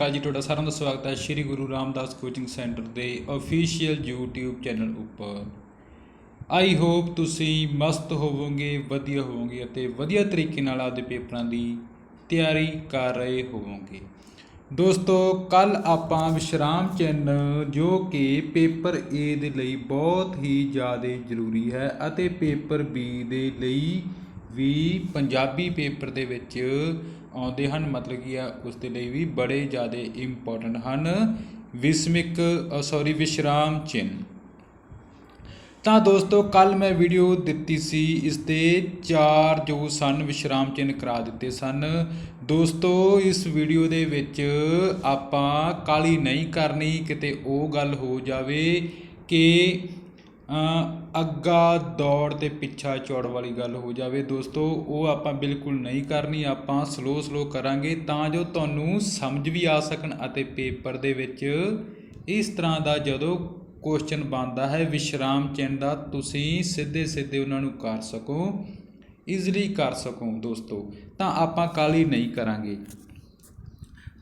ਕਾਲ ਜੀ, ਤੁਹਾਡਾ ਸਾਰਿਆਂ ਦਾ ਸਵਾਗਤ ਹੈ ਸ੍ਰੀ ਗੁਰੂ ਰਾਮਦਾਸ ਕੋਚਿੰਗ ਸੈਂਟਰ ਦੇ ਅਫੀਸ਼ੀਅਲ YouTube ਚੈਨਲ ਉੱਪਰ। ਆਈ ਹੋਪ ਤੁਸੀਂ ਮਸਤ ਹੋਵੋਗੇ, ਵਧੀਆ ਹੋਵੋਗੇ ਅਤੇ ਵਧੀਆ ਤਰੀਕੇ ਨਾਲ ਆਪਦੇ ਪੇਪਰਾਂ ਦੀ ਤਿਆਰੀ ਕਰ ਰਹੇ ਹੋਵੋਗੇ। ਦੋਸਤੋ ਕੱਲ ਆਪਾਂ ਵਿਸ਼ਰਾਮ ਚਿੰਨ੍ਹ, ਜੋ ਕਿ ਪੇਪਰ A ਦੇ ਲਈ ਬਹੁਤ ਹੀ ਜ਼ਿਆਦਾ ਜ਼ਰੂਰੀ ਹੈ ਅਤੇ ਪੇਪਰ B ਦੇ ਲਈ ਵੀ ਪੰਜਾਬੀ ਪੇਪਰ ਦੇ ਵਿੱਚ ਆਉਂਦੇ ਹਨ, ਮਤਲਬ ਕੀ ਆ ਉਸ ਦੇ ਲਈ ਵੀ ਬੜੇ ਜ਼ਿਆਦਾ ਇੰਪੋਰਟੈਂਟ ਹਨ। ਵਿਸਮਿਕ ਸੌਰੀ ਵਿਸ਼ਰਾਮ ਚਿੰਨ੍ਹ। ਤਾਂ ਦੋਸਤੋ ਕੱਲ ਮੈਂ ਵੀਡੀਓ ਦਿੱਤੀ ਸੀ, ਇਸ ਦੇ ਚਾਰ ਜੋ ਸਨ, ਵਿਸ਼ਰਾਮ ਚਿੰਨ੍ਹ ਕਰਾ ਦਿੱਤੇ ਸਨ। ਦੋਸਤੋ, ਇਸ ਵੀਡੀਓ ਦੇ ਵਿੱਚ ਆਪਾਂ ਕਾਲੀ ਨਹੀਂ ਕਰਨੀ, ਕਿਤੇ ਉਹ ਗੱਲ ਹੋ ਜਾਵੇ ਕਿ ਅੱਗਾ ਦੌੜ ਅਤੇ ਪਿੱਛਾ ਚੌੜ ਵਾਲੀ ਗੱਲ ਹੋ ਜਾਵੇ ਦੋਸਤੋ, ਉਹ ਆਪਾਂ ਬਿਲਕੁਲ ਨਹੀਂ ਕਰਨੀ, ਆਪਾਂ ਸਲੋ ਸਲੋ ਕਰਾਂਗੇ ਤਾਂ ਜੋ ਤੁਹਾਨੂੰ ਸਮਝ ਵੀ ਆ ਸਕਣ ਅਤੇ ਪੇਪਰ ਦੇ ਵਿੱਚ ਇਸ ਤਰ੍ਹਾਂ ਦਾ ਜਦੋਂ ਕੁਐਸਚਨ ਬਣਦਾ ਹੈ ਵਿਸ਼ਰਾਮ ਚਿੰਨ੍ਹ ਦਾ, ਤੁਸੀਂ ਸਿੱਧੇ ਸਿੱਧੇ ਉਹਨਾਂ ਨੂੰ ਕਰ ਸਕੋ ਈਜ਼ੀਲੀ ਕਰ ਸਕੋ ਦੋਸਤੋ। ਤਾਂ ਆਪਾਂ ਕਾਲੀ ਨਹੀਂ ਕਰਾਂਗੇ।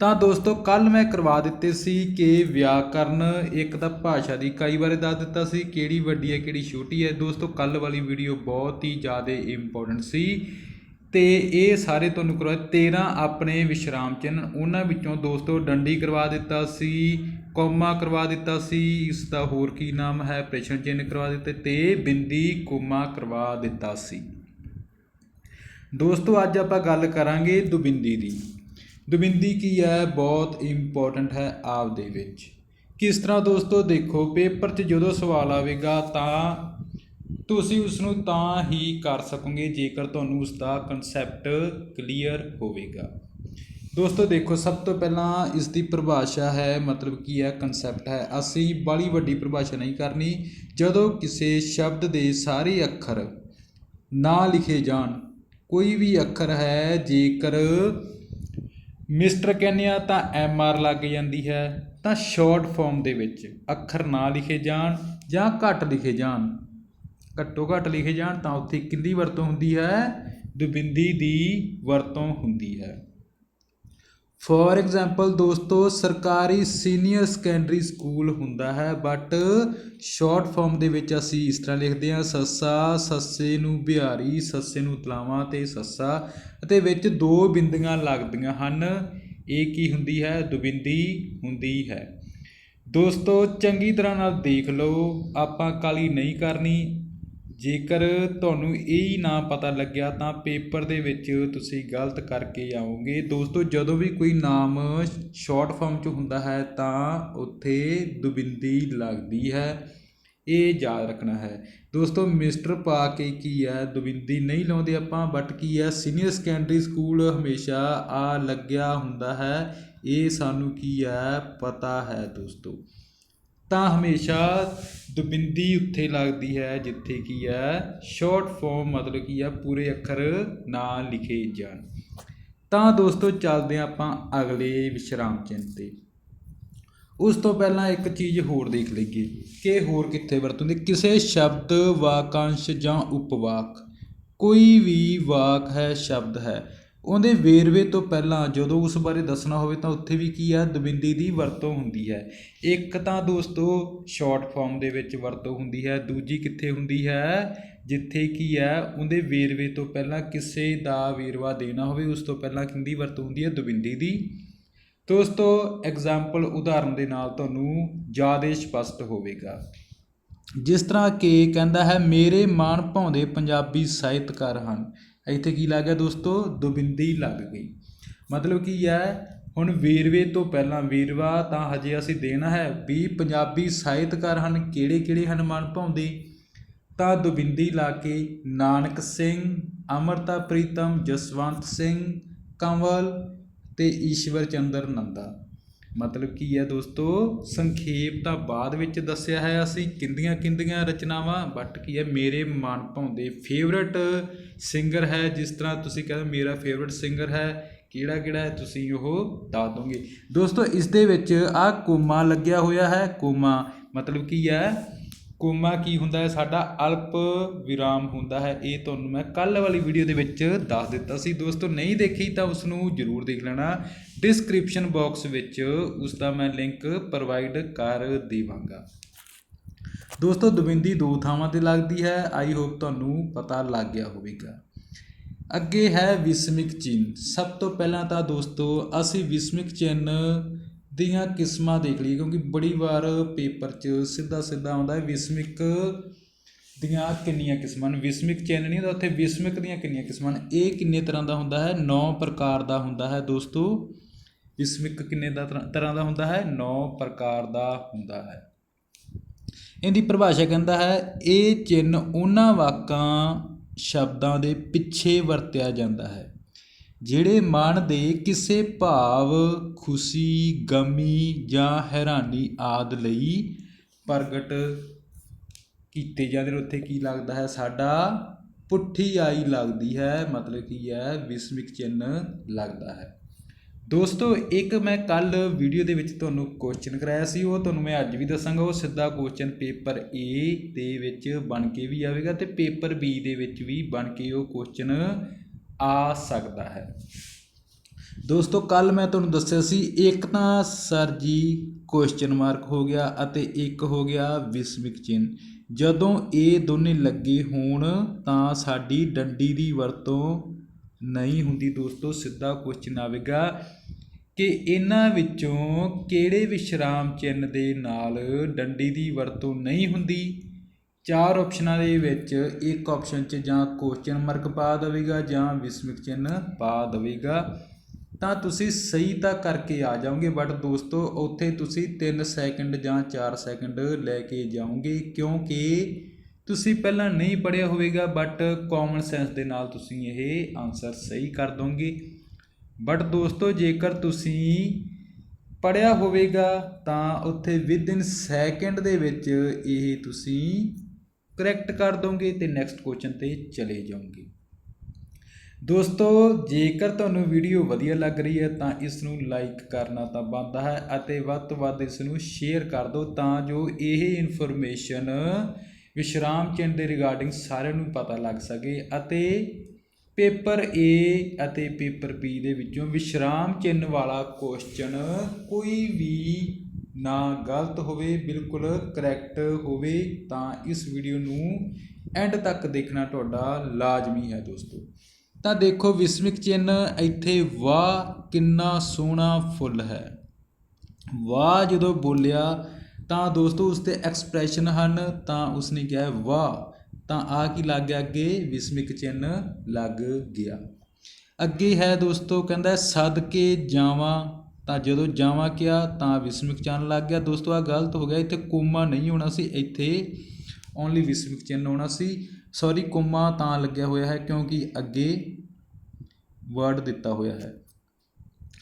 ਤਾਂ ਦੋਸਤੋ ਕੱਲ ਮੈਂ ਕਰਵਾ ਦਿੱਤੇ ਸੀ ਕਿ ਵਿਆਕਰਨ, ਇੱਕ ਤਾਂ ਭਾਸ਼ਾ ਦੀ ਕਈ ਬਾਰੇ ਦੱਸ ਦਿੱਤਾ ਸੀ, ਕਿਹੜੀ ਵੱਡੀ ਹੈ, ਕਿਹੜੀ ਛੋਟੀ ਹੈ। ਦੋਸਤੋ ਕੱਲ ਵਾਲੀ ਵੀਡੀਓ ਬਹੁਤ ਹੀ ਜ਼ਿਆਦਾ ਇੰਪੋਰਟੈਂਟ ਸੀ ਤੇ ਇਹ ਸਾਰੇ ਤੁਹਾਨੂੰ ਕਰਵਾ 13 ਆਪਣੇ ਵਿਸ਼ਰਾਮ ਚਿੰਨ੍ਹ, ਉਹਨਾਂ ਵਿੱਚੋਂ ਦੋਸਤੋ ਡੰਡੀ ਕਰਵਾ ਦਿੱਤਾ ਸੀ, ਕੋਮਾ ਕਰਵਾ ਦਿੱਤਾ ਸੀ, ਇਸ ਦਾ ਹੋਰ ਕੀ ਨਾਮ ਹੈ, ਪ੍ਰਸ਼ਨ ਚਿੰਨ੍ਹ ਕਰਵਾ ਦਿੱਤੇ ਤੇ ਬਿੰਦੀ ਕੋਮਾ ਕਰਵਾ ਦਿੱਤਾ ਸੀ। ਦੋਸਤੋ, ਅੱਜ ਆਪਾਂ ਗੱਲ ਕਰਾਂਗੇ ਦੁਬਿੰਦੀ ਦੀ। ਦੁਬਿੰਦੀ ਕੀ ਹੈ? ਬਹੁਤ ਇੰਪੋਰਟੈਂਟ ਹੈ ਆਪ ਦੇ ਵਿੱਚ। ਕਿਸ ਤਰ੍ਹਾਂ ਦੋਸਤੋ, ਦੇਖੋ, ਪੇਪਰ 'ਚ ਜਦੋਂ ਸਵਾਲ ਆਵੇਗਾ ਤਾਂ ਤੁਸੀਂ ਉਸ ਨੂੰ ਤਾਂ ਹੀ ਕਰ ਸਕੋਗੇ ਜੇਕਰ ਤੁਹਾਨੂੰ ਉਸ ਦਾ ਕਨਸੈਪਟ ਕਲੀਅਰ ਹੋਵੇਗਾ। ਦੋਸਤੋ, ਦੇਖੋ, ਸਭ ਤੋਂ ਪਹਿਲਾਂ ਇਸ ਦੀ ਪਰਿਭਾਸ਼ਾ ਹੈ, ਮਤਲਬ ਕੀ ਹੈ ਕਨਸੈਪਟ ਹੈ। ਅਸੀਂ ਬਾਲੀ ਵੱਡੀ ਪਰਿਭਾਸ਼ਾ ਨਹੀਂ ਕਰਨੀ। ਜਦੋਂ ਕਿਸੇ ਸ਼ਬਦ ਦੇ ਸਾਰੇ ਅੱਖਰ ਨਾ ਲਿਖੇ ਜਾਣ, ਕੋਈ ਵੀ ਅੱਖਰ ਹੈ ਜੇਕਰ ਮਿਸਟਰ ਕਹਿੰਦੇ ਹਾਂ ਤਾਂ ਐਮ ਆਰ ਲੱਗ ਜਾਂਦੀ ਹੈ, ਤਾਂ ਸ਼ਾਰਟ ਫਾਰਮ ਦੇ ਵਿੱਚ ਅੱਖਰ ਨਾ ਲਿਖੇ ਜਾਣ ਜਾਂ ਘੱਟ ਲਿਖੇ ਜਾਣ। ਘੱਟੋ ਘੱਟ ਲਿਖੇ ਜਾਣ ਤਾਂ ਉੱਥੇ ਕਿੰਦੀ ਵਰਤੋਂ ਹੁੰਦੀ ਹੈ, ਦੁਬਿੰਦੀ ਦੀ ਵਰਤੋਂ ਹੁੰਦੀ ਹੈ। ਫੋਰ ਐਗਜ਼ਾਮਪਲ ਦੋਸਤੋ, ਸਰਕਾਰੀ ਸੀਨੀਅਰ ਸੈਕੰਡਰੀ ਸਕੂਲ ਹੁੰਦਾ ਹੈ ਬਟ ਸ਼ਾਰਟ ਫਾਰਮ ਦੇ ਵਿੱਚ ਅਸੀਂ ਇਸ ਤਰ੍ਹਾਂ ਲਿਖਦੇ ਹਾਂ, ਸੱਸਾ, ਸੱਸੇ ਨੂੰ ਬਿਹਾਰੀ, ਸੱਸੇ ਨੂੰ ਤਲਾਵਾਂ ਤੇ ਸੱਸਾ, ਅਤੇ ਵਿੱਚ ਦੋ ਬਿੰਦੀਆਂ ਲੱਗਦੀਆਂ ਹਨ। ਇਹ ਕੀ ਹੁੰਦੀ ਹੈ? ਦੁਬਿੰਦੀ ਹੁੰਦੀ ਹੈ। ਦੋਸਤੋ, ਚੰਗੀ ਤਰ੍ਹਾਂ ਨਾਲ ਦੇਖ ਲਓ, ਆਪਾਂ ਕਾਲੀ ਨਹੀਂ ਕਰਨੀ। ਜੇਕਰ ਤੁਹਾਨੂੰ ਇਹ ਹੀ ਨਾ ਪਤਾ ਲੱਗਿਆ ਤਾਂ ਪੇਪਰ ਦੇ ਵਿੱਚ ਤੁਸੀਂ ਗਲਤ ਕਰਕੇ ਆਓਗੇ। ਦੋਸਤੋ, ਜਦੋਂ ਵੀ ਕੋਈ ਨਾਮ ਸ਼ਾਰਟ ਫਾਰਮ 'ਚ ਹੁੰਦਾ ਹੈ ਤਾਂ ਉੱਥੇ ਦੁਬਿੰਦੀ ਲੱਗਦੀ ਹੈ। ਇਹ ਯਾਦ ਰੱਖਣਾ ਹੈ। ਦੋਸਤੋ, ਮਿਸਟਰ ਪਾ ਕੇ ਕੀ ਹੈ? ਦੁਬਿੰਦੀ ਨਹੀਂ ਲਾਉਂਦੇ ਆਪਾਂ ਬਟ ਕੀ ਹੈ? ਸੀਨੀਅਰ ਸੈਕੰਡਰੀ ਸਕੂਲ ਹਮੇਸ਼ਾ ਆ ਲੱਗਿਆ ਹੁੰਦਾ ਹੈ। ਇਹ ਸਾਨੂੰ ਕੀ ਹੈ? ਪਤਾ ਹੈ ਦੋਸਤੋ। ਤਾਂ ਹਮੇਸ਼ਾ ਦੁਬਿੰਦੀ ਉੱਥੇ ਲੱਗਦੀ ਹੈ, ਜਿੱਥੇ ਕੀ ਹੈ ਸ਼ਾਰਟ ਫਾਰਮ ਮਤਲਬ ਕੀ ਹੈ, ਪੂਰੇ ਅੱਖਰ ਨਾ ਲਿਖੇ ਜਾਣ। ਤਾਂ ਦੋਸਤੋ, ਚੱਲਦੇ ਹਾਂ ਆਪਾਂ ਅਗਲੇ ਵਿਸ਼ਰਾਮ ਚਿੰਨ੍ਹ ਤੇ। ਉਸ ਤੋਂ ਪਹਿਲਾਂ ਇੱਕ ਚੀਜ਼ ਹੋਰ ਦੇਖ ਲਈਏ ਕਿ ਹੋਰ ਕਿੱਥੇ ਵਰਤੋਂਦੇ। ਕਿਸੇ ਸ਼ਬਦ, ਵਾਕਾਂਸ਼ ਜਾਂ ਉਪਵਾਕ, ਕੋਈ ਵੀ ਵਾਕ ਹੈ, ਸ਼ਬਦ ਹੈ ਉਹਦੇ ਵੇਰਵੇ ਤੋਂ ਪਹਿਲਾਂ ਜਦੋਂ ਉਸ ਬਾਰੇ ਦੱਸਣਾ ਹੋਵੇ ਤਾਂ ਉੱਥੇ ਵੀ ਕੀ ਹੈ ਦਬਿੰਦੀ ਦੀ ਵਰਤੋਂ ਹੁੰਦੀ ਹੈ। ਇੱਕ ਤਾਂ ਦੋਸਤੋ ਸ਼ਾਰਟ ਫਾਰਮ ਦੇ ਵਿੱਚ ਵਰਤੋਂ ਹੁੰਦੀ ਹੈ, ਦੂਜੀ ਕਿੱਥੇ ਹੁੰਦੀ ਹੈ? ਜਿੱਥੇ ਕੀ ਹੈ, ਉਹਦੇ ਵੇਰਵੇ ਤੋਂ ਪਹਿਲਾਂ ਕਿਸੇ ਦਾ ਵੇਰਵਾ ਦੇਣਾ ਹੋਵੇ, ਉਸ ਤੋਂ ਪਹਿਲਾਂ ਕਿੰਦੀ ਵਰਤੋਂ ਹੁੰਦੀ ਹੈ? ਦਬਿੰਦੀ ਦੀ। ਦੋਸਤੋ ਐਗਜ਼ਾਮਪਲ ਉਦਾਹਰਨ ਦੇ ਨਾਲ ਤੁਹਾਨੂੰ ਜ਼ਿਆਦਾ ਸਪਸ਼ਟ ਹੋਵੇਗਾ। ਜਿਸ ਤਰ੍ਹਾਂ ਕਿ ਕਹਿੰਦਾ ਹੈ, ਮੇਰੇ ਮਨ ਭਾਉਂਦੇ ਪੰਜਾਬੀ ਸਾਹਿਤਕਾਰ ਹਨ। ਇੱਥੇ ਕੀ ਲੱਗ ਗਿਆ ਦੋਸਤੋ? ਦੁਬਿੰਦੀ ਲੱਗ ਗਈ। ਮਤਲਬ ਕੀ ਹੈ, ਹੁਣ ਵੇਰਵੇ ਤੋਂ ਪਹਿਲਾਂ ਵੇਰਵਾ ਤਾਂ ਹਜੇ ਅਸੀਂ ਦੇਣਾ ਹੈ। ਵੀ ਪੰਜਾਬੀ ਸਾਹਿਤਕਾਰ ਹਨ ਕਿਹੜੇ ਕਿਹੜੇ ਹਨ ਮਨ ਭਾਉਂਦੇ? ਤਾਂ ਦੁਬਿੰਦੀ ਲਾ ਕੇ ਨਾਨਕ ਸਿੰਘ, ਅਮਰਤਾ ਪ੍ਰੀਤਮ, ਜਸਵੰਤ ਸਿੰਘ, ਕੰਵਲ ਤੇ ਈਸ਼ਵਰ ਚੰਦਰ ਨੰਦਾ। ਮਤਲਬ ਕੀ ਹੈ ਦੋਸਤੋ, ਸੰਖੇਪ ਤਾਂ ਬਾਅਦ ਵਿੱਚ ਦੱਸਿਆ ਹੈ ਅਸੀਂ ਕਿੰਦੀਆਂ ਕਿੰਦੀਆਂ ਰਚਨਾਵਾਂ ਬਟ ਕੀ ਹੈ ਮੇਰੇ ਮਨ ਭਾਉਂਦੇ ਫੇਵਰਟ ਸਿੰਗਰ ਹੈ, ਜਿਸ ਤਰ੍ਹਾਂ ਤੁਸੀਂ ਕਹਿੰਦੇ ਮੇਰਾ ਫੇਵਰਟ ਸਿੰਗਰ ਹੈ, ਕਿਹੜਾ ਕਿਹੜਾ ਹੈ ਤੁਸੀਂ ਉਹ ਦੱਸ ਦੋਗੇ। ਦੋਸਤੋ, ਇਸ ਦੇ ਵਿੱਚ ਆ ਕੋਮਾ ਲੱਗਿਆ ਹੋਇਆ ਹੈ, ਕੋਮਾ ਮਤਲਬ ਕੀ ਹੈ ਕੋਮਾ ਕੀ ਹੁੰਦਾ ਹੈ? ਸਾਡਾ ਅਲਪ ਵਿਰਾਮ ਹੁੰਦਾ ਹੈ। ਇਹ ਤੁਹਾਨੂੰ ਮੈਂ ਕੱਲ ਵਾਲੀ ਵੀਡੀਓ ਦੇ ਵਿੱਚ ਦੱਸ ਦਿੱਤਾ ਸੀ। ਦੋਸਤੋ, ਨਹੀਂ ਦੇਖੀ ਤਾਂ ਉਸ ਨੂੰ ਜਰੂਰ ਦੇਖ ਲੈਣਾ। ਡਿਸਕ੍ਰਿਪਸ਼ਨ ਬਾਕਸ ਵਿੱਚ ਉਸ ਦਾ ਮੈਂ ਲਿੰਕ ਪ੍ਰੋਵਾਈਡ ਕਰ ਦੇਵਾਂਗਾ। ਦੋਸਤੋ, ਦਵਿੰਦੀ ਦੋ ਥਾਵਾਂ ਤੇ ਲੱਗਦੀ ਹੈ। ਆਈ ਹੋਪ ਤੁਹਾਨੂੰ ਪਤਾ ਲੱਗ ਗਿਆ ਹੋਵੇਗਾ। ਅੱਗੇ ਹੈ ਵਿਸਮਿਕ ਚਿੰਨ ਸਭ ਤੋਂ ਪਹਿਲਾਂ ਤਾਂ ਦੋਸਤੋ, ਅਸੀਂ ਵਿਸਮਿਕ ਚਿੰਨ ਦੀਆਂ ਕਿਸਮਾਂ ਦੇਖ ਲਈਏ, ਕਿਉਂਕਿ ਬੜੀ ਵਾਰ ਪੇਪਰ 'ਚ ਸਿੱਧਾ ਸਿੱਧਾ ਆਉਂਦਾ ਹੈ, ਵਿਸਮਿਕ ਦੀਆਂ ਕਿੰਨੀਆਂ ਕਿਸਮਾਂ ਨੇ। ਵਿਸਮਿਕ ਚਿੰਨ੍ਹ ਨਹੀਂ ਹੁੰਦਾ, ਉੱਥੇ ਵਿਸਮਿਕ ਦੀਆਂ ਕਿੰਨੀਆਂ ਕਿਸਮਾਂ ਨੇ। ਇਹ ਕਿੰਨੇ ਤਰ੍ਹਾਂ ਦਾ ਹੁੰਦਾ ਹੈ? 9 ਪ੍ਰਕਾਰ ਦਾ ਹੁੰਦਾ ਹੈ ਦੋਸਤੋ। ਵਿਸਮਿਕ ਕਿੰਨੇ ਦਾ ਤਰ੍ਹਾਂ- ਤਰ੍ਹਾਂ ਦਾ ਹੁੰਦਾ ਹੈ? 9 ਪ੍ਰਕਾਰ ਦਾ ਹੁੰਦਾ ਹੈ। ਇਹਦੀ ਪਰਿਭਾਸ਼ਾ ਕਹਿੰਦਾ ਹੈ, ਇਹ ਚਿੰਨ ਉਹਨਾਂ ਵਾਕਾਂ ਸ਼ਬਦਾਂ ਦੇ ਪਿੱਛੇ ਵਰਤਿਆ ਜਾਂਦਾ ਹੈ। ਜਿਹੜੇ ਮਨ ਦੇ ਕਿਸੇ ਭਾਵ, ਖੁਸ਼ੀ, ਗਮੀ ਜਾਂ ਹੈਰਾਨੀ ਆਦਿ ਲਈ ਪ੍ਰਗਟ ਕੀਤੇ ਜਾਂਦੇ ਨੇ, ਉੱਥੇ ਕੀ ਲੱਗਦਾ ਹੈ? ਸਾਡਾ ਪੁੱਠੀ ਆਈ ਲੱਗਦੀ ਹੈ, ਮਤਲਬ ਕੀ ਹੈ? ਵਿਸਮਿਕ ਚਿੰਨ ਲੱਗਦਾ ਹੈ। ਦੋਸਤੋ, ਇੱਕ ਮੈਂ ਕੱਲ ਵੀਡੀਓ ਦੇ ਵਿੱਚ ਤੁਹਾਨੂੰ ਕੁਐਸਚਨ ਕਰਾਇਆ ਸੀ, ਉਹ ਤੁਹਾਨੂੰ ਮੈਂ ਅੱਜ ਵੀ ਦੱਸਾਂਗਾ। ਉਹ ਸਿੱਧਾ ਕੁਐਸਚਨ ਪੇਪਰ A ਦੇ ਵਿੱਚ ਬਣ ਕੇ ਵੀ ਆਵੇਗਾ ਤੇ ਪੇਪਰ B ਦੇ ਵਿੱਚ ਵੀ ਬਣ ਕੇ ਉਹ ਕੁਐਸਚਨ ਆ ਸਕਦਾ ਹੈ। ਦੋਸਤੋ ਕੱਲ ਮੈਂ ਤੁਹਾਨੂੰ ਦੱਸਿਆ ਸੀ, ਇੱਕ ਤਾਂ ਸਰ ਜੀ ਕੁਐਸਚਨ ਮਾਰਕ ਹੋ ਗਿਆ ਅਤੇ ਇੱਕ ਹੋ ਗਿਆ ਵਿਸਮਿਕ ਚਿੰਨ ਜਦੋਂ ਇਹ ਦੋਨੇ ਲੱਗੇ ਹੋਣ ਤਾਂ ਸਾਡੀ ਡੰਡੀ ਦੀ ਵਰਤੋਂ ਨਹੀਂ ਹੁੰਦੀ। ਦੋਸਤੋ, ਸਿੱਧਾ ਕੁਐਸਚਨ ਆਵੇਗਾ ਕਿ ਇਹਨਾਂ ਵਿੱਚੋਂ ਕਿਹੜੇ ਵਿਸ਼ਰਾਮ ਚਿੰਨ ਦੇ ਨਾਲ ਡੰਡੀ ਦੀ ਵਰਤੋਂ ਨਹੀਂ ਹੁੰਦੀ? ਚਾਰ ਆਪਸ਼ਨਾਂ ਦੇ ਵਿੱਚ ਇੱਕ ਆਪਸ਼ਨ 'ਚ ਜਾਂ ਕੁਐਸਚਨ ਮਾਰਕ ਪਾ ਦੇਵੇਗਾ ਜਾਂ ਵਿਸਮਿਕ ਚਿੰਨ ਪਾ ਦੇਵੇਗਾ। ਤਾਂ ਤੁਸੀਂ ਸਹੀ ਤਾਂ ਕਰਕੇ ਆ ਜਾਓਗੇ ਬਟ ਦੋਸਤੋ ਉੱਥੇ ਤੁਸੀਂ 3 ਸੈਕਿੰਡ ਜਾਂ 4 ਸੈਕਿੰਡ ਲੈ ਕੇ ਜਾਓਗੇ, ਕਿਉਂਕਿ ਤੁਸੀਂ ਪਹਿਲਾਂ ਨਹੀਂ ਪੜਿਆ ਹੋਵੇਗਾ ਬਟ ਕਾਮਨ ਸੈਂਸ ਦੇ ਨਾਲ ਤੁਸੀਂ ਇਹ ਆਨਸਰ ਸਹੀ ਕਰ ਦੋਗੇ। ਬਟ ਦੋਸਤੋ ਜੇਕਰ ਤੁਸੀਂ ਪੜਿਆ ਹੋਵੇਗਾ, ਤਾਂ ਉੱਥੇ ਵਿਦਿਨ ਸੈਕਿੰਡ ਦੇ ਵਿੱਚ ਇਹ ਤੁਸੀਂ ਕਰੈਕਟ ਕਰ ਦੋਗੇ ਤੇ ਨੈਕਸਟ ਕੁਐਸਚਨ ਤੇ ਚਲੇ ਜਾਓਗੇ। ਦੋਸਤੋ, ਜੇਕਰ ਤੁਹਾਨੂੰ ਵੀਡੀਓ ਵਧੀਆ ਲੱਗ ਰਹੀ ਹੈ ਤਾਂ ਇਸ ਨੂੰ ਲਾਈਕ ਕਰਨਾ ਤਾਂ ਬਣਦਾ ਹੈ ਅਤੇ ਵੱਧ ਤੋਂ ਵੱਧ ਇਸ ਨੂੰ ਸ਼ੇਅਰ ਕਰ ਦਿਓ ਤਾਂ ਜੋ ਇਹ ਇਨਫੋਰਮੇਸ਼ਨ ਵਿਸ਼ਰਾਮ ਚਿੰਨ ਦੇ ਰਿਗਾਰਡਿੰਗ ਸਾਰਿਆਂ ਨੂੰ ਪਤਾ ਲੱਗ ਸਕੇ ਅਤੇ ਪੇਪਰ A ਅਤੇ ਪੇਪਰ B ਦੇ ਵਿੱਚੋਂ ਵਿਸ਼ਰਾਮ ਚਿੰਨ ਵਾਲਾ ਕੁਐਸਚਨ ਕੋਈ ਵੀ ਨਾ ਗਲਤ ਹੋਵੇ ਬਿਲਕੁਲ ਕਰੈਕਟ ਹੋਵੇ ਤਾਂ ਇਸ ਵੀਡੀਓ ਨੂੰ ਐਂਡ ਤੱਕ ਦੇਖਣਾ ਤੁਹਾਡਾ ਲਾਜ਼ਮੀ ਹੈ ਦੋਸਤੋ। ਤਾਂ ਦੇਖੋ ਵਿਸਮਿਕ ਚਿੰਨ ਇੱਥੇ ਵਾਹ ਕਿੰਨਾ ਸੋਹਣਾ ਫੁੱਲ ਹੈ। ਵਾਹ ਜਦੋਂ ਬੋਲਿਆ ਤਾਂ ਦੋਸਤੋ ਉਸ ਤੇ ਐਕਸਪ੍ਰੈਸ਼ਨ ਹਨ ਤਾਂ ਉਸਨੇ ਕਿਹਾ ਵਾਹ! ਤਾਂ ਆ ਕੀ ਲੱਗ ਗਿਆ ਅੱਗੇ? ਵਿਸਮਿਕ ਚਿੰਨ ਲੱਗ ਗਿਆ। ਅੱਗੇ ਹੈ ਦੋਸਤੋ ਕਹਿੰਦਾ ਹੈ, ਸਦਕੇ ਜਾਵਾਂ ਤਾਂ ਜਦੋਂ ਜਾਵਾਂ ਕਿਹਾ ਤਾਂ ਵਿਸਮਿਕ ਚਿੰਨ੍ਹ ਲੱਗ ਗਿਆ। ਦੋਸਤੋ ਆ ਗਲਤ ਹੋ ਗਿਆ। ਇੱਥੇ ਕੋਮਾ ਨਹੀਂ ਹੋਣਾ ਸੀ। ਇੱਥੇ ਓਨਲੀ ਵਿਸਮਿਕ ਚਿੰਨ੍ਹ ਹੋਣਾ ਸੀ। ਸੌਰੀ ਕੋਮਾ ਤਾਂ ਲੱਗਿਆ ਹੋਇਆ ਹੈ ਕਿਉਂਕਿ ਅੱਗੇ ਵਰਡ ਦਿੱਤਾ ਹੋਇਆ ਹੈ।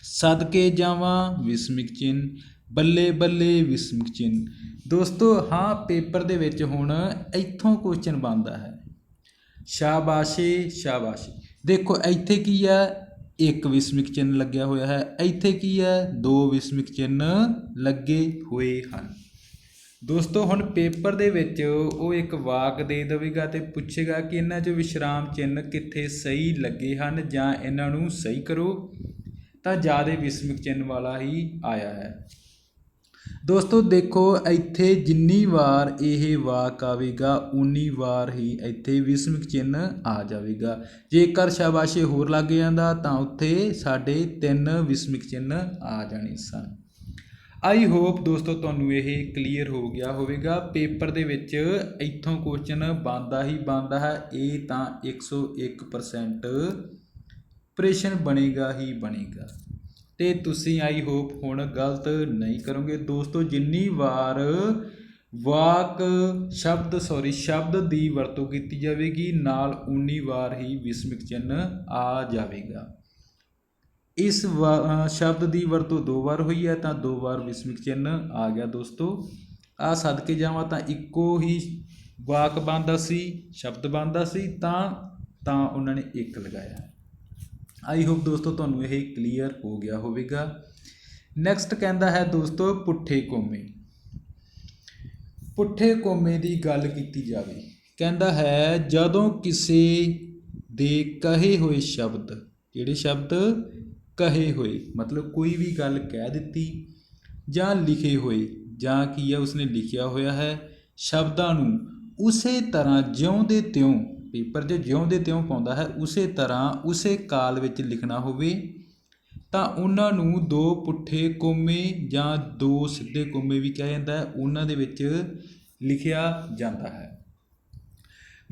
ਸਦਕੇ ਜਾਵਾਂ, ਵਿਸਮਿਕ ਚਿੰਨ ਬੱਲੇ ਬੱਲੇ ਵਿਸਮਿਕ ਚਿੰਨ ਦੋਸਤੋ, ਹਾਂ, ਪੇਪਰ ਦੇ ਵਿੱਚ ਹੁਣ ਇੱਥੋਂ ਕੁਐਸਚਨ ਬਣਦਾ ਹੈ। ਸ਼ਾਬਾਸ਼ੇ ਸ਼ਾਬਾਸ਼ੇ। ਦੇਖੋ, ਇੱਥੇ ਕੀ ਹੈ? ਇੱਕ ਵਿਸਮਿਕ ਚਿੰਨ੍ਹ ਲੱਗਿਆ ਹੋਇਆ ਹੈ। ਇੱਥੇ ਕੀ ਹੈ? ਦੋ ਵਿਸਮਿਕ ਚਿੰਨ੍ਹ ਲੱਗੇ ਹੋਏ ਹਨ। ਦੋਸਤੋ, ਹੁਣ ਪੇਪਰ ਦੇ ਵਿੱਚ ਉਹ ਇੱਕ ਵਾਕ ਦੇ ਦੇਵੇਗਾ ਤੇ ਪੁੱਛੇਗਾ ਕਿ ਇਹਨਾਂ 'ਚ ਵਿਸ਼ਰਾਮ ਚਿੰਨ੍ਹ ਕਿੱਥੇ ਸਹੀ ਲੱਗੇ ਹਨ ਜਾਂ ਇਹਨਾਂ ਨੂੰ ਸਹੀ ਕਰੋ। ਤਾਂ ਜ਼ਿਆਦਾ ਵਿਸਮਿਕ ਚਿੰਨ੍ਹ ਵਾਲਾ ਹੀ ਆਇਆ ਹੈ। ਦੋਸਤੋ, ਦੇਖੋ, ਇੱਥੇ ਜਿੰਨੀ ਵਾਰ ਇਹ ਵਾਕ ਆਵੇਗਾ ਉਨੀ ਵਾਰ ਹੀ ਇੱਥੇ ਵਿਸਮਿਕ ਚਿੰਨ੍ਹ ਆ ਜਾਵੇਗਾ। ਜੇਕਰ ਸ਼ਾਬਾਸ਼ੇ ਹੋਰ ਲੱਗ ਜਾਂਦਾ, ਤਾਂ ਉੱਥੇ ਸਾਡੇ ਤਿੰਨ ਵਿਸਮਿਕ ਚਿੰਨ੍ਹ ਆ ਜਾਣੇ ਸਨ। ਆਈ ਹੋਪ ਦੋਸਤੋ, ਤੁਹਾਨੂੰ ਇਹ ਕਲੀਅਰ ਹੋ ਗਿਆ ਹੋਵੇਗਾ। ਪੇਪਰ ਦੇ ਵਿੱਚ ਇੱਥੋਂ ਕੁਐਸਚਨ ਬੰਦਾ ਹੀ ਬੰਦਾ ਹੈ। ਇਹ ਤਾਂ 101% ਪ੍ਰਸ਼ਨ ਬਣੇਗਾ ਹੀ ਬਣੇਗਾ। ਅਤੇ ਤੁਸੀਂ ਆਈ ਹੋਪ ਹੁਣ ਗਲਤ ਨਹੀਂ ਕਰੋਗੇ। ਦੋਸਤੋ, ਜਿੰਨੀ ਵਾਰ ਵਾਕ ਸ਼ਬਦ ਸੌਰੀ ਸ਼ਬਦ ਦੀ ਵਰਤੋਂ ਕੀਤੀ ਜਾਵੇਗੀ, ਨਾਲ ਉਨੀ ਵਾਰ ਹੀ ਵਿਸਮਿਕ ਚਿੰਨ ਆ ਜਾਵੇਗਾ। ਇਸ ਸ਼ਬਦ ਦੀ ਵਰਤੋਂ ਦੋ ਵਾਰ ਹੋਈ ਹੈ, ਤਾਂ ਦੋ ਵਾਰ ਵਿਸਮਿਕ ਚਿੰਨ ਆ ਗਿਆ ਦੋਸਤੋ। ਆ ਸਦਕੇ ਜਾਵਾਂ ਤਾਂ ਇੱਕੋ ਹੀ ਵਾਕ ਬਣਦਾ ਸੀ, ਸ਼ਬਦ ਬਣਦਾ ਸੀ, ਤਾਂ ਤਾਂ ਉਹਨਾਂ ਨੇ ਇੱਕ ਲਗਾਇਆ। ਆਈ ਹੋਪ ਦੋਸਤੋ ਤੁਹਾਨੂੰ ਇਹ ਕਲੀਅਰ ਹੋ ਗਿਆ ਹੋਵੇਗਾ। ਨੈਕਸਟ ਕਹਿੰਦਾ ਹੈ ਦੋਸਤੋ ਪੁੱਠੇ ਕੋਮੇ। ਪੁੱਠੇ ਕੋਮੇ ਦੀ ਗੱਲ ਕੀਤੀ ਜਾਵੇ, ਕਹਿੰਦਾ ਹੈ ਜਦੋਂ ਕਿਸੇ ਦੇ ਕਹੇ ਹੋਏ ਸ਼ਬਦ, ਜਿਹੜੇ ਸ਼ਬਦ ਕਹੇ ਹੋਏ, ਮਤਲਬ ਕੋਈ ਵੀ ਗੱਲ ਕਹਿ ਦਿੱਤੀ ਜਾਂ ਲਿਖੇ ਹੋਏ, ਜਾਂ ਕੀ ਹੈ, ਉਸਨੇ ਲਿਖਿਆ ਹੋਇਆ ਹੈ, ਸ਼ਬਦਾਂ ਨੂੰ ਉਸੇ ਤਰ੍ਹਾਂ ਜਿਉਂ ਦੇ ਤਿਉਂ ਪੇਪਰ 'ਤੇ ਜਿਉਂ ਦੇ ਤਿਉਂ ਪਾਉਂਦਾ ਹੈ, ਉਸੇ ਤਰ੍ਹਾਂ ਉਸੇ ਕਾਲ ਵਿੱਚ ਲਿਖਣਾ ਹੋਵੇ, ਤਾਂ ਉਹਨਾਂ ਨੂੰ ਦੋ ਪੁੱਠੇ ਕੋਮੇ ਜਾਂ ਦੋ ਸਿੱਧੇ ਕੋਮੇ ਵੀ ਕਿਹਾ ਜਾਂਦਾ ਹੈ, ਉਹਨਾਂ ਦੇ ਵਿੱਚ ਲਿਖਿਆ ਜਾਂਦਾ ਹੈ।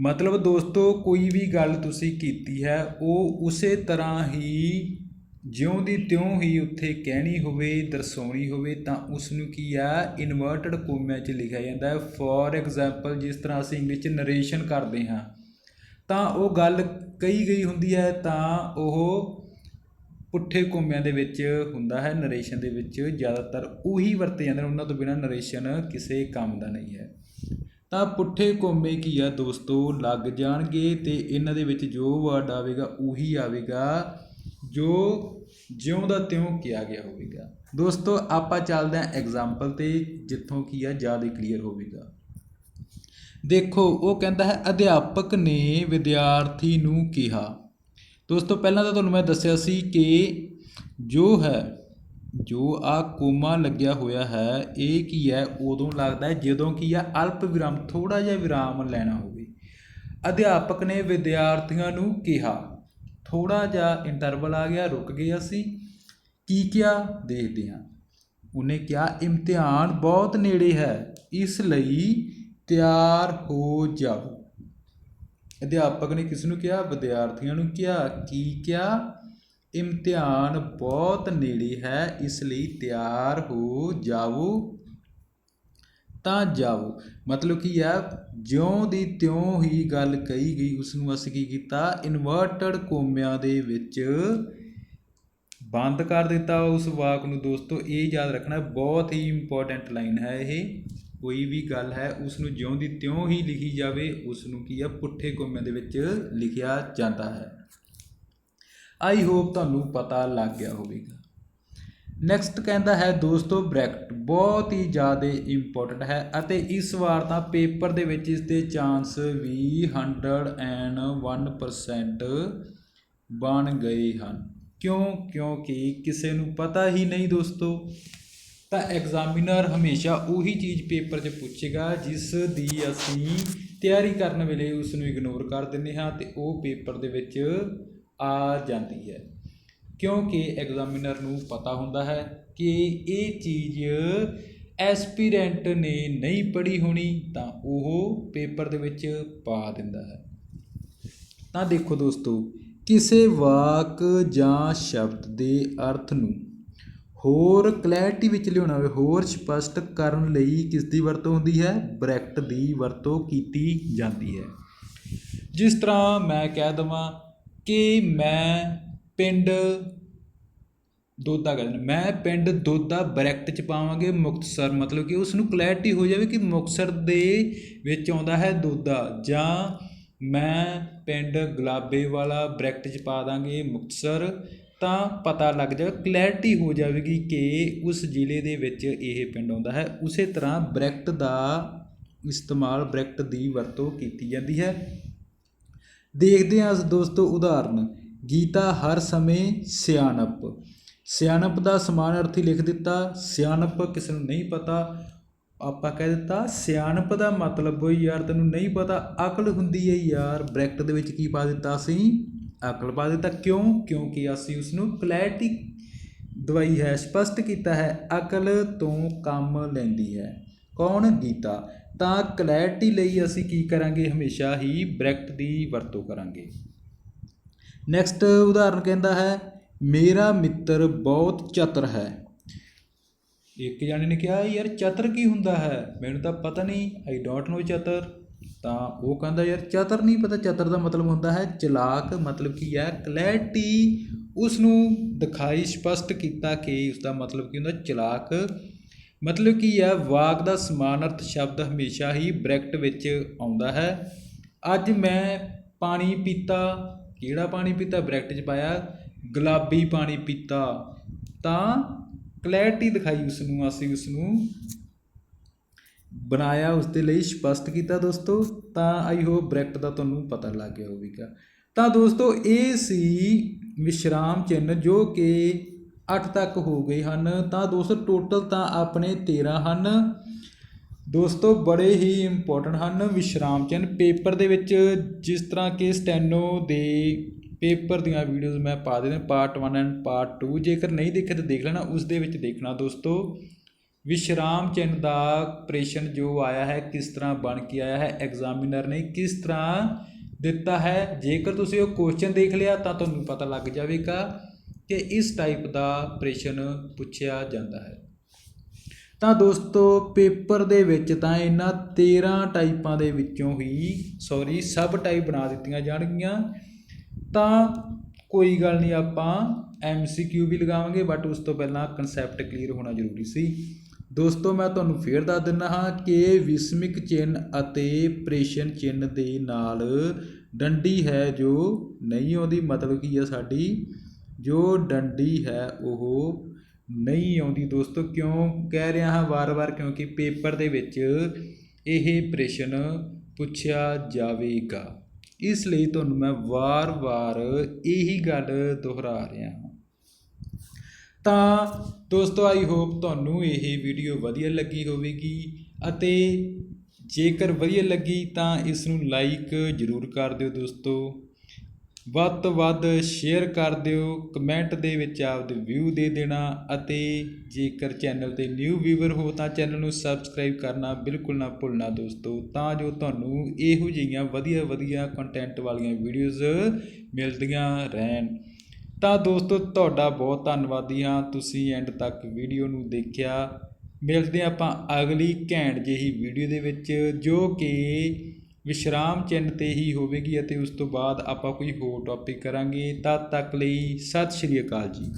ਮਤਲਬ ਦੋਸਤੋ, ਕੋਈ ਵੀ ਗੱਲ ਤੁਸੀਂ ਕੀਤੀ ਹੈ, ਉਹ ਉਸੇ ਤਰ੍ਹਾਂ ਹੀ ਜਿਉਂ ਦੀ ਤਿਉਂ ਹੀ ਉੱਥੇ ਕਹਿਣੀ ਹੋਵੇ, ਦਰਸਾਉਣੀ ਹੋਵੇ, ਤਾਂ ਉਸ ਨੂੰ ਕੀ ਆ ਇਨਵਰਟਡ ਕੋਮਿਆਂ 'ਚ ਲਿਖਿਆ ਜਾਂਦਾ ਹੈ। ਫੋਰ ਐਗਜ਼ਾਮਪਲ ਜਿਸ ਤਰ੍ਹਾਂ ਅਸੀਂ ਇੰਗਲਿਸ਼ 'ਚ ਨਰੇਸ਼ਨ ਕਰਦੇ ਹਾਂ ਤਾਂ ਉਹ ਗੱਲ ਕਹੀ ਗਈ ਹੁੰਦੀ ਹੈ, ਤਾਂ ਉਹ ਪੁੱਠੇ ਕੋਮਿਆਂ ਦੇ ਵਿੱਚ ਹੁੰਦਾ ਹੈ ਨਰੇਸ਼ਨ ਦੇ ਵਿੱਚ ਜ਼ਿਆਦਾਤਰ ਉਹੀ ਵਰਤੇ ਜਾਂਦੇ ਨੇ, ਉਹਨਾਂ ਤੋਂ ਬਿਨਾ ਨਰੇਸ਼ਨ ਕਿਸੇ ਕੰਮ ਦਾ ਨਹੀਂ ਹੈ। ਤਾਂ ਪੁੱਠੇ ਕੋਮੇ ਕੀ ਆ ਦੋਸਤੋ? ਲੱਗ ਜਾਣਗੇ ਤੇ ਇਹਨਾਂ ਦੇ ਵਿੱਚ ਜੋ ਵਰਡ ਆਵੇਗਾ, ਉਹੀ ਆਵੇਗਾ, ਜੋ ਜਿਉਂ ਦਾ ਤਿਉਂ ਕਿਹਾ ਗਿਆ ਹੋਵੇਗਾ। ਦੋਸਤੋ, ਆਪਾਂ ਚੱਲਦੇ ਹਾਂ ਐਗਜ਼ਾਮਪਲ ਤੇ, ਜਿੱਥੋਂ ਕੀ ਆ ਜ਼ਿਆਦਾ ਕਲੀਅਰ ਹੋਵੇਗਾ। ਦੇਖੋ, ਉਹ ਕਹਿੰਦਾ ਹੈ, ਅਧਿਆਪਕ ਨੇ ਵਿਦਿਆਰਥੀ ਨੂੰ ਕਿਹਾ। ਦੋਸਤੋ, ਪਹਿਲਾਂ ਤਾਂ ਤੁਹਾਨੂੰ ਮੈਂ ਦੱਸਿਆ ਸੀ ਕਿ ਜੋ ਹੈ, ਜੋ ਆ ਕੋਮਾ ਲੱਗਿਆ ਹੋਇਆ ਹੈ, ਇਹ ਕੀ ਹੈ? ਉਦੋਂ ਲੱਗਦਾ ਹੈ ਜਦੋਂ ਕੀ ਆ, ਅਲਪ ਵਿਰਾਮ ਥੋੜਾ ਜਿਹਾ ਵਿਰਾਮ ਲੈਣਾ ਹੋਵੇ। ਅਧਿਆਪਕ ਨੇ ਵਿਦਿਆਰਥੀਆਂ ਨੂੰ ਕਿਹਾ। ਥੋੜਾ ਜਿਹਾ ਇੰਟਰਵਲ ਆ ਗਿਆ, ਰੁਕ ਗਏ ਅਸੀਂ ਕੀ ਕਿਹਾ? ਦੇਖਦੇ ਹਾਂ। ਉਹਨੇ ਕਿਹਾ, ਇਮਤਿਹਾਨ ਬਹੁਤ ਨੇੜੇ ਹੈ। ਇਸ ਲਈ ਤਿਆਰ ਹੋ ਜਾਓ ਅਧਿਆਪਕ ਨੇ ਕਿਸ ਨੂੰ ਕਿਹਾ? ਵਿਦਿਆਰਥੀਆਂ ਨੂੰ ਕਿਹਾ। ਕੀ ਕਿਹਾ? ਇਮਤਿਹਾਨ ਬਹੁਤ ਨੇੜੇ ਹੈ, ਇਸ ਲਈ ਤਿਆਰ ਹੋ ਜਾਓ ਤਾਂ ਜਾਓ ਮਤਲਬ ਕੀ ਹੈ, ਜਿਉਂ ਦੀ ਤਿਉਂ ਹੀ ਗੱਲ ਕਹੀ ਗਈ, ਉਸ ਨੂੰ ਅਸੀਂ ਕੀ ਕੀਤਾ? ਇਨਵਰਟਡ ਕੋਮਿਆਂ ਦੇ ਵਿੱਚ ਬੰਦ ਕਰ ਦਿੱਤਾ। ਉਸ ਵਾਕ ਨੂੰ ਦੋਸਤੋ, ਇਹ ਯਾਦ ਰੱਖਣਾ ਬਹੁਤ ਹੀ ਇੰਪੋਰਟੈਂਟ ਲਾਈਨ ਹੈ ਇਹ। ਕੋਈ ਵੀ ਗੱਲ ਹੈ ਉਸ ਨੂੰ ਜਿਉਂ ਦੀ ਤਿਉਂ ਹੀ ਲਿਖੀ ਜਾਵੇ ਉਸ ਨੂੰ ਕੀ ਆ, ਪੁੱਠੇ ਕੋਮੇ ਦੇ ਵਿੱਚ ਲਿਖਿਆ ਜਾਂਦਾ ਹੈ। ਆਈ ਹੋਪ ਤੁਹਾਨੂੰ ਪਤਾ ਲੱਗ ਗਿਆ ਹੋਵੇਗਾ। ਨੈਕਸਟ ਕਹਿੰਦਾ ਹੈ, ਦੋਸਤੋ, ਬ੍ਰੈਕਟ ਬਹੁਤ ਹੀ ਜ਼ਿਆਦਾ ਇੰਪੋਰਟੈਂਟ ਹੈ ਅਤੇ ਇਸ ਵਾਰ ਤਾਂ ਪੇਪਰ ਦੇ ਵਿੱਚ ਇਸ ਦੇ ਚਾਂਸ ਵੀ 101% ਬਣ ਗਏ ਹਨ। ਕਿਉਂ? ਕਿਉਂਕਿ ਕਿਸੇ ਨੂੰ ਪਤਾ ਹੀ ਨਹੀਂ ਦੋਸਤੋ। ਤਾਂ ਐਗਜ਼ਾਮੀਨਰ ਹਮੇਸ਼ਾ ਉਹੀ ਚੀਜ਼ ਪੇਪਰ 'ਚ ਪੁੱਛੇਗਾ ਜਿਸ ਦੀ ਅਸੀਂ ਤਿਆਰੀ ਕਰਨ ਵੇਲੇ ਉਸ ਨੂੰ ਇਗਨੋਰ ਕਰ ਦਿੰਦੇ ਹਾਂ ਤੇ ਉਹ ਪੇਪਰ ਦੇ ਵਿੱਚ ਆ ਜਾਂਦੀ ਹੈ। ਕਿਉਂਕਿ ਐਗਜ਼ਾਮੀਨਰ ਨੂੰ ਪਤਾ ਹੁੰਦਾ ਹੈ ਕਿ ਇਹ ਚੀਜ਼ ਐਸਪੀਰੈਂਟ ਨੇ ਨਹੀਂ ਪੜ੍ਹੀ ਹੋਣੀ ਤਾਂ ਉਹ ਪੇਪਰ ਦੇ ਵਿੱਚ ਪਾ ਦਿੰਦਾ ਹੈ। ਤਾਂ ਦੇਖੋ ਦੋਸਤੋ, ਕਿਸੇ ਵਾਕ ਜਾਂ ਸ਼ਬਦ ਦੇ ਅਰਥ ਨੂੰ ਹੋਰ ਕਲੈਰਿਟੀ ਵਿੱਚ ਲਿਆਉਣਾ ਹੋਵੇ, ਹੋਰ ਸਪਸ਼ਟ ਕਰਨ ਲਈ ਕਿਸ ਦੀ ਵਰਤੋਂ ਹੁੰਦੀ ਹੈ? ਬ੍ਰੈਕਟ ਦੀ ਵਰਤੋਂ ਕੀਤੀ ਜਾਂਦੀ ਹੈ। ਜਿਸ ਤਰ੍ਹਾਂ ਮੈਂ ਕਹਿ ਦਵਾਂ ਕਿ ਮੈਂ ਪਿੰਡ ਦੋਦਾ ਕਹਿੰਦੇ ਮੈਂ ਪਿੰਡ ਦੋਦਾ ਬ੍ਰੈਕਟ ਚ ਪਾਵਾਂਗੇ ਮੁਕਤਸਰ, ਮਤਲਬ ਕਿ ਉਸ ਨੂੰ ਕਲੈਰਿਟੀ ਹੋ ਜਾਵੇ ਕਿ ਮੁਕਤਸਰ ਦੇ ਵਿੱਚ ਆਉਂਦਾ ਹੈ ਦੋਦਾ ਜਾਂ ਮੈਂ ਪਿੰਡ ਗੁਲਾਬੇ ਵਾਲਾ ਬ੍ਰੈਕਟ ਚ ਪਾ ਦਾਂਗੇ ਮੁਕਤਸਰ ਤਾਂ ਪਤਾ ਲੱਗ ਜਾਵੇ ਕਲੈਰਿਟੀ ਹੋ ਜਾਵੇਗੀ ਕਿ ਉਸ ਜ਼ਿਲ੍ਹੇ ਦੇ ਵਿੱਚ ਇਹ ਪਿੰਡ ਆਉਂਦਾ ਹੈ। ਉਸੇ ਤਰ੍ਹਾਂ ਬ੍ਰੈਕਟ ਦਾ ਇਸਤੇਮਾਲ ਬ੍ਰੈਕਟ ਦੀ ਵਰਤੋਂ ਕੀਤੀ ਜਾਂਦੀ ਹੈ। ਦੇਖਦੇ ਹਾਂ ਦੋਸਤੋ ਉਦਾਹਰਨ, ਗੀਤਾ ਹਰ ਸਮੇਂ ਸਿਆਣਪ। ਸਿਆਣਪ ਦਾ ਸਮਾਨ ਅਰਥੀ ਲਿਖ ਦਿੱਤਾ, ਸਿਆਣਪ ਕਿਸੇ ਨੂੰ ਨਹੀਂ ਪਤਾ, ਆਪਾਂ ਕਹਿ ਦਿੱਤਾ, ਸਿਆਣਪ ਦਾ ਮਤਲਬ ਯਾਰ, ਤੈਨੂੰ ਨਹੀਂ ਪਤਾ, ਅਕਲ ਹੁੰਦੀ ਹੈ ਯਾਰ। ਬ੍ਰੈਕਟ ਦੇ ਵਿੱਚ ਕੀ ਪਾ ਦਿੱਤਾ ਸੀ? ਅਕਲ ਪਾ ਦਿੱਤਾ। ਕਿਉਂ? ਕਿਉਂਕਿ ਅਸੀਂ ਉਸ ਨੂੰ ਕਲੈਰਿਟੀ ਦਵਾਈ ਹੈ, ਸਪਸ਼ਟ ਕੀਤਾ ਹੈ, ਅਕਲ ਤੋਂ ਕੰਮ ਲੈਂਦੀ ਹੈ। ਕੌਣ? ਗੀਤਾ। ਤਾਂ ਕਲੈਰਿਟੀ ਲਈ ਅਸੀਂ ਕੀ ਕਰਾਂਗੇ? ਹਮੇਸ਼ਾ ਹੀ ਬ੍ਰੈਕਟ ਦੀ ਵਰਤੋਂ ਕਰਾਂਗੇ। ਨੈਕਸਟ ਉਦਾਹਰਨ ਕਹਿੰਦਾ ਹੈ, ਮੇਰਾ ਮਿੱਤਰ ਬਹੁਤ ਚਤਰ ਹੈ। ਇੱਕ ਜਾਣੇ ਨੇ ਕਿਹਾ, ਯਾਰ ਚਤਰ ਕੀ ਹੁੰਦਾ ਹੈ? ਮੈਨੂੰ ਤਾਂ ਪਤਾ ਨਹੀਂ। ਆਈ ਡੋਂਟ ਨੋ ਚਤਰ। ਤਾਂ ਉਹ ਕਹਿੰਦਾ, ਯਾਰ ਚਤਰ ਨਹੀਂ ਪਤਾ। ਚਤਰ ਦਾ ਮਤਲਬ ਹੁੰਦਾ ਹੈ ਚਲਾਕ, ਮਤਲਬ ਕੀ ਹੈ ਕਲੈਰਟੀ। ਉਸ ਨੂੰ ਦਿਖਾਈ ਸਪਸ਼ਟ ਕੀਤਾ ਕਿ ਉਸ ਦਾ ਮਤਲਬ ਕੀ ਹੁੰਦਾ ਚਲਾਕ। ਮਤਲਬ ਕੀ ਹੈ, ਵਾਕ ਦਾ ਸਮਾਨਾਰਥ ਸ਼ਬਦ ਹਮੇਸ਼ਾ ਹੀ ਬ੍ਰੈਕਟ ਵਿੱਚ ਆਉਂਦਾ ਹੈ। ਅੱਜ ਮੈਂ ਪਾਣੀ ਪੀਤਾ। ਕਿਹੜਾ ਪਾਣੀ ਪੀਤਾ? ਬ੍ਰੈਕਟ 'ਚ ਪਾਇਆ। ਗੁਲਾਬੀ ਪਾਣੀ ਪੀਤਾ। ਤਾਂ ਕਲੈਰਟੀ ਦਿਖਾਈ ਉਸ ਨੂੰ ਅਸੀਂ ਉਸ ਨੂੰ ਬਣਾਇਆ, ਉਸਦੇ ਲਈ ਸਪਸ਼ਟ ਕੀਤਾ ਦੋਸਤੋ, ਤਾਂ ਆਈ ਹੋਪ ਬ੍ਰੈਕਟ ਦਾ ਤੁਹਾਨੂੰ ਪਤਾ ਲੱਗ ਗਿਆ ਹੋਵੇਗਾ। ਤਾਂ ਦੋਸਤੋ, ਇਹ ਸੀ ਵਿਸ਼ਰਾਮ ਚਿੰਨ੍ਹ ਜੋ ਕਿ 8 ਤੱਕ ਹੋ ਗਏ ਹਨ। ਤਾਂ ਦੋਸਤੋ ਟੋਟਲ ਤਾਂ ਆਪਣੇ 13 ਹਨ। ਦੋਸਤੋ, ਬੜੇ ਹੀ ਇੰਪੋਰਟੈਂਟ ਹਨ ਵਿਸ਼ਰਾਮ ਚਿੰਨ੍ਹ। ਪੇਪਰ ਦੇ ਵਿੱਚ ਜਿਸ ਤਰ੍ਹਾਂ ਕਿ ਸਟੈਨੋ ਦੇ ਪੇਪਰ ਦੀਆਂ ਵੀਡੀਓਜ਼ ਮੈਂ ਪਾ ਦਿੰਦਾ ਪਾਰਟ 1 ਐਂਡ ਪਾਰਟ 2 ਜੇਕਰ ਨਹੀਂ ਦੇਖੇ ਤਾਂ ਦੇਖ ਲੈਣਾ ਉਸ ਦੇ ਵਿੱਚ ਦੇਖਣਾ ਦੋਸਤੋ। ਵਿਸ਼ਰਾਮ ਚਿੰਨ੍ਹ ਦਾ ਪ੍ਰਸ਼ਨ ਜੋ ਆਇਆ ਹੈ, ਕਿਸ ਤਰ੍ਹਾਂ ਬਣ ਕੇ ਆਇਆ ਹੈ ਐਗਜ਼ਾਮੀਨਰ ਨੇ ਕਿਸ ਤਰ੍ਹਾਂ ਦਿੱਤਾ ਹੈ, ਜੇਕਰ ਤੁਸੀਂ ਉਹ ਕੁਐਸਚਨ ਦੇਖ ਲਿਆ ਤਾਂ ਤੁਹਾਨੂੰ ਪਤਾ ਲੱਗ ਜਾਵੇਗਾ ਕਿ ਇਸ ਟਾਈਪ ਦਾ ਪ੍ਰਸ਼ਨ ਪੁੱਛਿਆ ਜਾਂਦਾ ਹੈ। ਤਾਂ ਦੋਸਤੋ, ਪੇਪਰ ਦੇ ਵਿੱਚ ਤਾਂ ਇਹਨਾਂ 13 ਟਾਈਪਾਂ ਦੇ ਵਿੱਚੋਂ ਹੀ ਸੌਰੀ ਸਬ ਟਾਈਪ ਬਣਾ ਦਿੱਤੀਆਂ ਜਾਣਗੀਆਂ। ਤਾਂ ਕੋਈ ਗੱਲ ਨਹੀਂ, ਆਪਾਂ ਐਮਸੀਕਿਊ ਵੀ ਲਗਾਵਾਂਗੇ ਬਟ ਉਸ ਤੋਂ ਪਹਿਲਾਂ ਕਨਸੈਪਟ ਕਲੀਅਰ ਹੋਣਾ ਜ਼ਰੂਰੀ ਸੀ। ਦੋਸਤੋ, ਮੈਂ ਤੁਹਾਨੂੰ ਫੇਰ ਦੱਸ ਦਿੰਦਾ ਹਾਂ ਕਿ ਵਿਸਮਿਕ ਚਿੰਨ ਅਤੇ ਪ੍ਰੇਸ਼ਨ ਚਿੰਨ ਦੇ ਨਾਲ ਡੰਡੀ ਹੈ ਜੋ ਨਹੀਂ ਆਉਂਦੀ, ਮਤਲਬ ਕੀ ਹੈ ਸਾਡੀ, ਜੋ ਡੰਡੀ ਹੈ ਉਹ ਨਹੀਂ ਆਉਂਦੀ। ਦੋਸਤੋ, ਕਿਉਂ ਕਹਿ ਰਿਹਾ ਹਾਂ ਵਾਰ-ਵਾਰ? ਕਿਉਂਕਿ ਪੇਪਰ ਦੇ ਵਿੱਚ ਇਹ ਪ੍ਰਸ਼ਨ ਪੁੱਛਿਆ ਜਾਵੇਗਾ। ਇਸ ਲਈ ਤੁਹਾਨੂੰ ਮੈਂ ਵਾਰ-ਵਾਰ ਇਹੀ ਗੱਲ ਦੁਹਰਾ ਰਿਹਾ ਤਾਂ ਦੋਸਤੋ ਆਈ ਹੋਪ ਤੁਹਾਨੂੰ ਇਹ ਵੀਡੀਓ ਵਧੀਆ ਲੱਗੀ ਹੋਵੇਗੀ ਅਤੇ ਜੇਕਰ ਵਧੀਆ ਲੱਗੀ ਤਾਂ ਇਸ ਨੂੰ ਲਾਈਕ ਜ਼ਰੂਰ ਕਰ ਦਿਓ ਦੋਸਤੋ। ਵੱਧ ਤੋਂ ਵੱਧ ਸ਼ੇਅਰ ਕਰ ਦਿਓ ਕਮੈਂਟ ਦੇ ਵਿੱਚ ਆਪਦੇ ਵਿਊ ਦੇ ਦੇਣਾ ਅਤੇ ਜੇਕਰ ਚੈਨਲ ਤੇ ਨਿਊ ਵੀਵਰ ਹੋ ਤਾਂ ਚੈਨਲ ਨੂੰ ਸਬਸਕ੍ਰਾਈਬ ਕਰਨਾ ਬਿਲਕੁਲ ਨਾ ਭੁੱਲਣਾ ਦੋਸਤੋ, ਤਾਂ ਜੋ ਤੁਹਾਨੂੰ ਇਹੋ ਜਿਹੀਆਂ ਵਧੀਆ ਵਧੀਆ ਕੰਟੈਂਟ ਵਾਲੀਆਂ ਵੀਡੀਓਜ਼ ਮਿਲਦੀਆਂ ਰਹਿਣ। ਤਾਂ ਦੋਸਤੋ, ਤੁਹਾਡਾ ਬਹੁਤ ਧੰਨਵਾਦੀ ਹਾਂ, ਤੁਸੀਂ ਐਂਡ ਤੱਕ ਵੀਡੀਓ ਨੂੰ ਦੇਖਿਆ। ਮਿਲਦੇ ਹਾਂ ਆਪਾਂ ਅਗਲੀ ਘੈਂਟ ਜਿਹੀ ਵੀਡੀਓ ਦੇ ਵਿੱਚ, ਜੋ ਕਿ ਵਿਸ਼ਰਾਮ ਚਿੰਨ੍ਹ ਤੇ ਹੀ ਹੋਵੇਗੀ ਅਤੇ ਉਸ ਤੋਂ ਬਾਅਦ ਆਪਾਂ ਕੋਈ ਹੋਰ ਟੌਪਿਕ ਕਰਾਂਗੇ। ਤਦ ਤੱਕ ਲਈ ਸਤਿ ਸ਼੍ਰੀ ਅਕਾਲ ਜੀ।